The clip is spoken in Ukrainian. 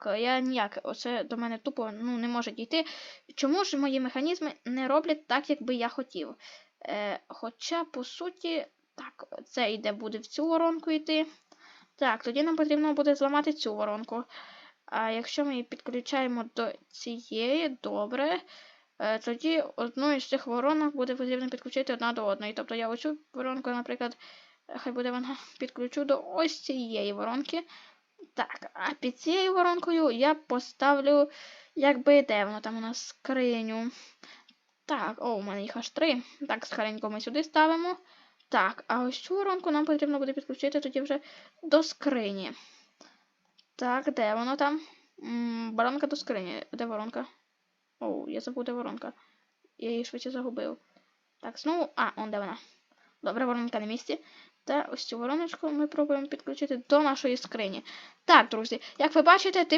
Так, я ніяк, оце до мене тупо ну, не може дійти. Чому ж мої механізми не роблять так, як би я хотів? Е, хоча, по суті, так, це йде буде в цю воронку йти. Так, тоді нам потрібно буде зламати цю воронку. А якщо ми її підключаємо до цієї, добре. Е, тоді одну із цих воронок буде потрібно підключити одна до одної. Тобто я оцю воронку, наприклад, е, хай буде вона підключу до ось цієї воронки. Так, а під цією воронкою я поставлю, якби де воно там у нас скриню. Так, о, у мене їх аж три. Так, скоренько ми сюди ставимо. Так, а ось цю воронку нам потрібно буде підключити тоді вже до скрині. Так, де воно там? Воронка до скрині. Де воронка? Оу, я забув, де воронка. Я її швидше загубив. Так, знову. А, он де вона. Добре, воронка на місці. Та ось цю вороночку ми пробуємо підключити до нашої скрині. Так, друзі, як ви бачите, тип